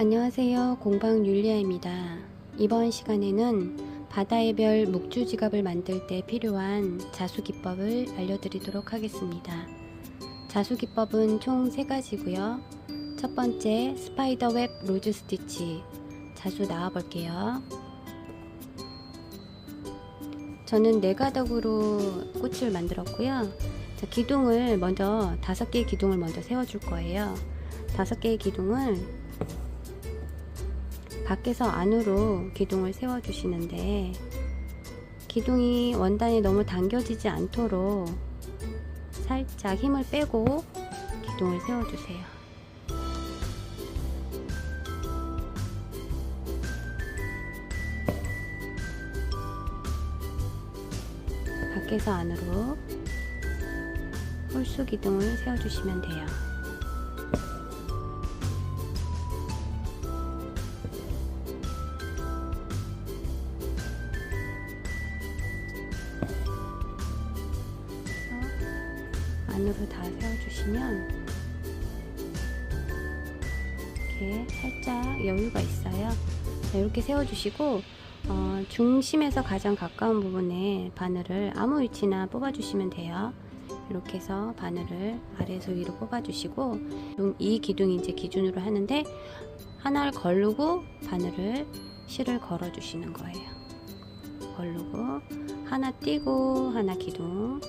안녕하세요. 공방 율리아입니다. 이번 시간에는 바다의 별 묵주 지갑을 만들 때 필요한 자수 기법을 알려드리도록 하겠습니다. 자수 기법은 총 3가지고요. 첫 번째 스파이더 웹 로즈 스티치 자수 나와 볼게요. 저는 네 가닥으로 꽃을 만들었고요. 자, 기둥을 먼저 다섯 개의 기둥을 먼저 세워 줄 거예요. 다섯 개의 기둥을 밖에서 안으로 기둥을 세워 주시는데 기둥이 원단에 너무 당겨지지 않도록 살짝 힘을 빼고 기둥을 세워 주세요. 밖에서 안으로 홀수 기둥을 세워 주시면 돼요. 안으로 다 세워주시면 이렇게 살짝 여유가 있어요. 자, 이렇게 세워주시고 어, 중심에서 가장 가까운 부분에 바늘을 아무 위치나 뽑아주시면 돼요. 이렇게 해서 바늘을 아래에서 위로 뽑아주시고 이 기둥이 이제 기준으로 하는데 하나를 걸르고 바늘을 실을 걸어주시는 거예요. 걸르고 하나 띄고 하나 기둥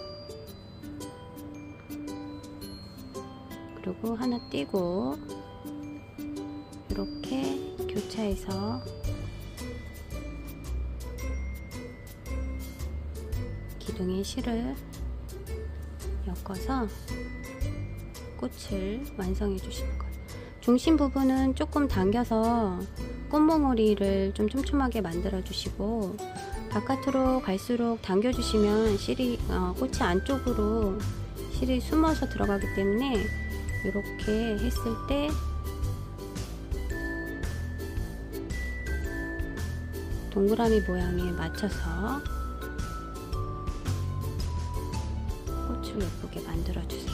그리고 하나 띄고 이렇게 교차해서 기둥에 실을 엮어서 꽃을 완성해 주시는 거예요. 중심 부분은 조금 당겨서 꽃몽오리를 좀 촘촘하게 만들어 주시고 바깥으로 갈수록 당겨 주시면 실이 어, 꽃이 안쪽으로 실이 숨어서 들어가기 때문에 이렇게 했을 때 동그라미 모양에 맞춰서 꽃을 예쁘게 만들어 주세요.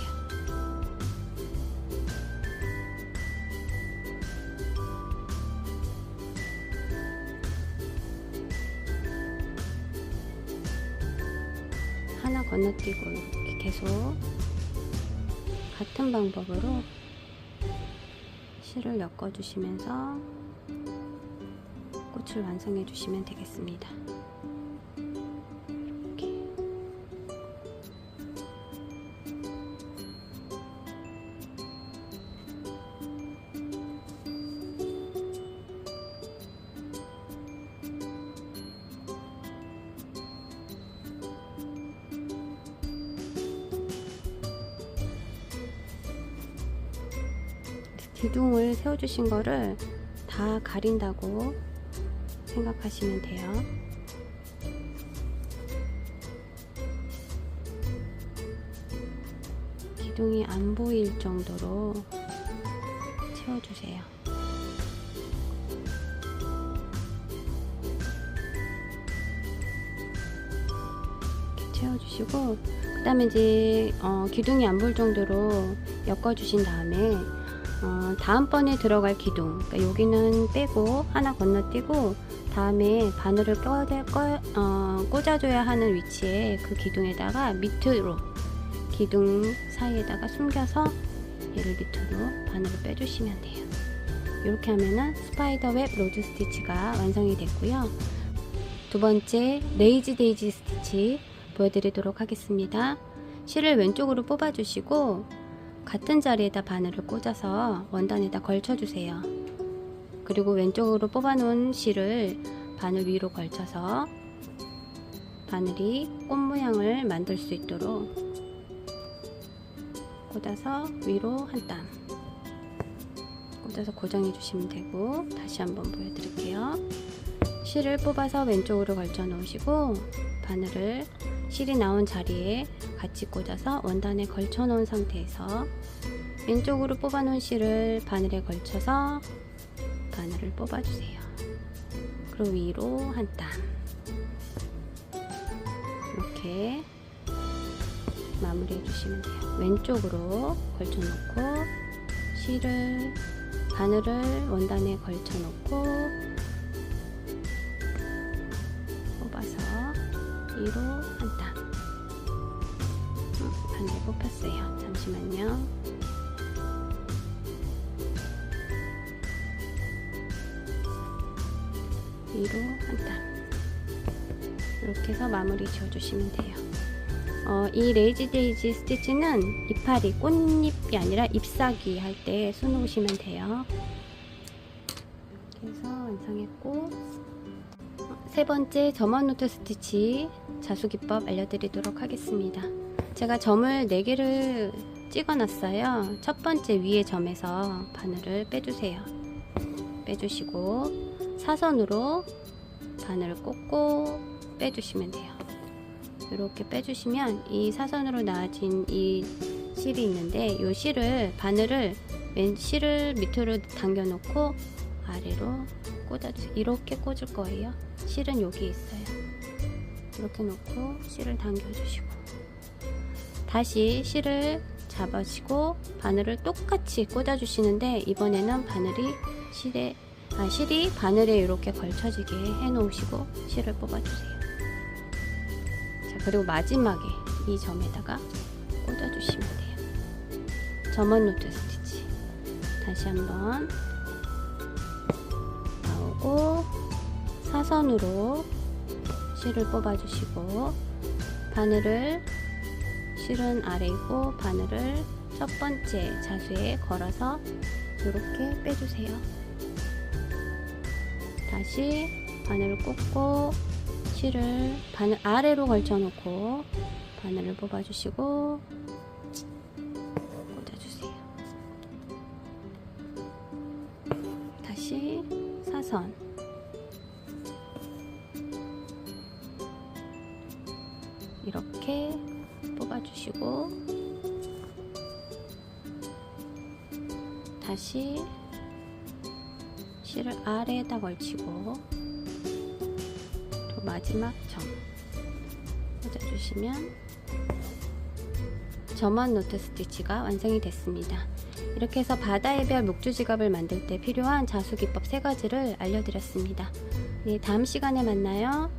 하나 건너뛰고 이렇게 계속 같은 방법으로 실을 엮어 주시면서 꽃을 완성해 주시면 되겠습니다. 기둥을 세워주신 거를 다 가린다고 생각하시면 돼요. 기둥이 안 보일 정도로 채워주세요. 채워주시고 그 다음에 이제 어, 기둥이 안 보일 정도로 엮어주신 다음에 어, 다음번에 들어갈 기둥. 그러니까 여기는 빼고 하나 건너뛰고 다음에 바늘을 꺼, 꺼, 어, 꽂아줘야 하는 위치에 그 기둥에다가 밑으로 기둥 사이에다가 숨겨서 얘를 밑으로 바늘을 빼주시면 돼요. 이렇게 하면은 스파이더웹 로즈 스티치가 완성이 됐고요. 두 번째 레이지 데이지 스티치 보여드리도록 하겠습니다. 실을 왼쪽으로 뽑아주시고 같은 자리에다 바늘을 꽂아서 원단에다 걸쳐주세요. 그리고 왼쪽으로 뽑아놓은 실을 바늘 위로 걸쳐서 바늘이 꽃 모양을 만들 수 있도록 꽂아서 위로 한 땀 꽂아서 고정해 주시면 되고 다시 한번 보여드릴게요. 실을 뽑아서 왼쪽으로 걸쳐 놓으시고 바늘을 실이 나온 자리에 같이 꽂아서 원단에 걸쳐 놓은 상태에서 왼쪽으로 뽑아 놓은 실을 바늘에 걸쳐서 바늘을 뽑아 주세요. 그리고 위로 한 땀. 이렇게 마무리해 주시면 돼요. 왼쪽으로 걸쳐 놓고 실을 바늘을 원단에 걸쳐 놓고 뽑아서 위로 한 바늘 뽑혔어요. 잠시만요. 위로 한 땀. 이렇게 해서 마무리 지어주시면 돼요. 어, 이 레이지 데이지 스티치는 이파리, 꽃잎이 아니라 잎사귀 할때 수놓으시면 돼요. 이렇게 해서 완성했고 어, 세 번째 점원 노트 스티치 자수기법 알려드리도록 하겠습니다. 제가 점을 4개를 찍어놨어요. 첫 번째 위에 점에서 바늘을 빼주세요. 빼주시고 사선으로 바늘을 꽂고 빼주시면 돼요. 이렇게 빼주시면 이 사선으로 나와진 이 실이 있는데 이 실을 바늘을 왼 실을 밑으로 당겨 놓고 아래로 꽂아주세요. 이렇게 꽂을 거예요. 실은 여기 있어요. 이렇게 놓고 실을 당겨주시고 다시 실을 잡아주시고 바늘을 똑같이 꽂아주시는데 이번에는 바늘이 실에 아, 실이 바늘에 이렇게 걸쳐지게 해 놓으시고 실을 뽑아주세요. 자, 그리고 마지막에 이 점에다가 꽂아주시면 돼요. 점원 노트 스티치. 다시 한번 나오고 사선으로 실을 뽑아주시고 바늘을 실은 아래이고 바늘을 첫 번째 자수에 걸어서 이렇게 빼주세요. 다시 바늘을 꽂고 실을 바늘 아래로 걸쳐놓고 바늘을 뽑아주시고 꽂아주세요. 다시 사선 뽑아주시고 다시 실을 아래에다 걸치고 또 마지막 점 꽂아주시면 점원 노트 스티치가 완성이 됐습니다. 이렇게 해서 바다의 별 목주 지갑을 만들 때 필요한 자수 기법 세 가지를 알려드렸습니다. 네, 다음 시간에 만나요.